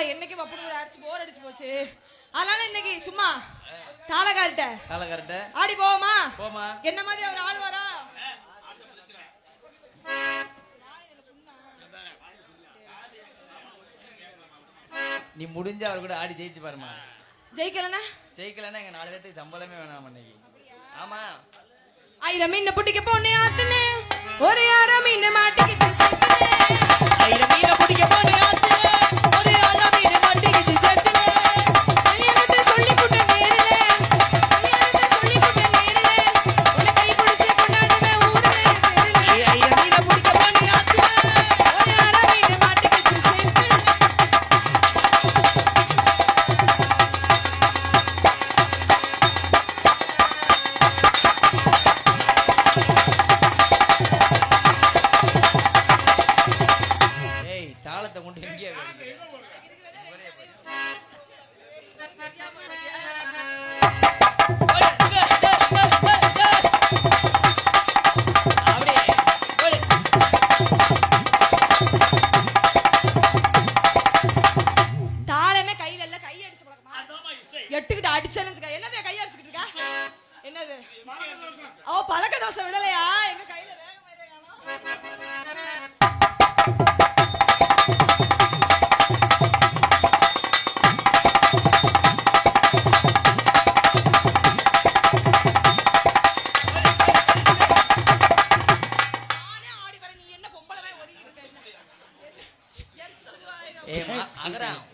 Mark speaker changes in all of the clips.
Speaker 1: ஆடல என்னைக்கு வப்புனு அடிச்சு போர் அடிச்சு போச்சு. அதனால இன்னைக்கு சும்மா தாளகார்ட்ட
Speaker 2: கால கரெக்ட
Speaker 1: ஆடி போவோமா?
Speaker 2: போமா.
Speaker 1: என்ன மாதிரி அவர் ஆடுவாரா?
Speaker 2: நீ முடிஞ்ச அவர் கூட ஆடி ஜெயிச்சு பாருமா
Speaker 1: ஜெயிக்கலனா
Speaker 2: ஜெயிக்கலன்னா எங்க நாலு பேர்த்துக்கு சம்பளமே வேணாம் இன்னைக்கு ஆமா.
Speaker 1: ஆயிரம் மீன் பிடிக்க போனே ஆத்துனே? ஒரு என்னது? அவ பழக்க தோசை விடலையா? எங்க கையில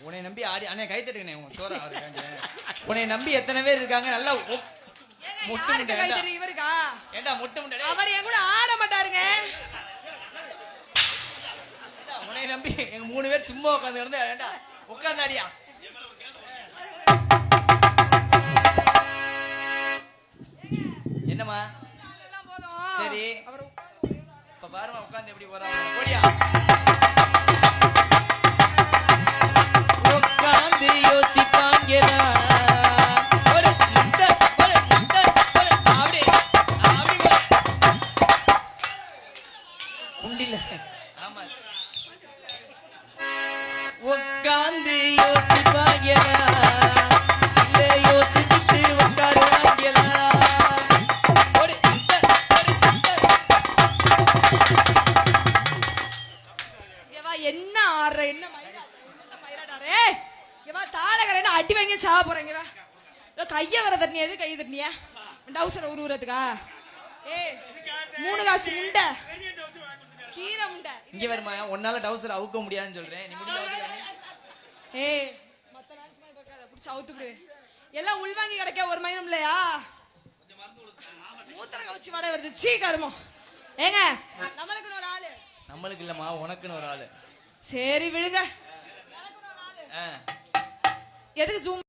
Speaker 2: உன்னை நம்பி ஆடி அண்ணே கை உன் சோறா உன்னை நம்பி எத்தனை பேர் இருக்காங்க நல்லா
Speaker 1: யாருக்கு கை. தெரியும் இவருக்கா?
Speaker 2: ஏண்டா முட்டை முட்டை.
Speaker 1: அவர் என் கூட ஆட மாட்டாருங்க.
Speaker 2: உன்னை நம்பி எங்க மூணு பேர் சும்மா உட்காந்து கிடந்து ஏண்டா? உட்காந்தாடியா என்னம்மா? சரி. இப்ப பாருமா உட்காந்து எப்படி போறாங்க போடியா? உட்காந்து யோசிப்பாங்களா இல்ல யோசிச்சுட்டு
Speaker 1: வா என்ன ஆடுற என்ன மயிராடு என்ன மயிராடாரே இங்க வா தாளகர என்ன அடி வாங்கி சாவ போறீங்க கைய வர தண்ணியா எது கை தண்ணியா டவுசர் உருவுறதுக்கா ஏய் மூணு காசு முண்டை. கீரை முண்டை.
Speaker 2: இங்க வருமா உன்னால டவுசர் அவுக்க முடியாதுன்னு சொல்றேன்.
Speaker 1: ஏய் மத்த நாள் சும்மா பார்க்காத பிடிச்சி அவுத்து விடு. எல்லாம் உள்வாங்கி கிடைக்க ஒரு மயிரும் இல்லையா? மூத்திர கவச்சி வாடகை வருது. சீ கருமம். ஏங்க நம்மளுக்குன்னு ஒரு ஆளு.
Speaker 2: நம்மளுக்கு இல்லம்மா உனக்குன்னு ஒரு ஆளு.
Speaker 1: சரி விடுங்க. எதுக்கு ஜூம்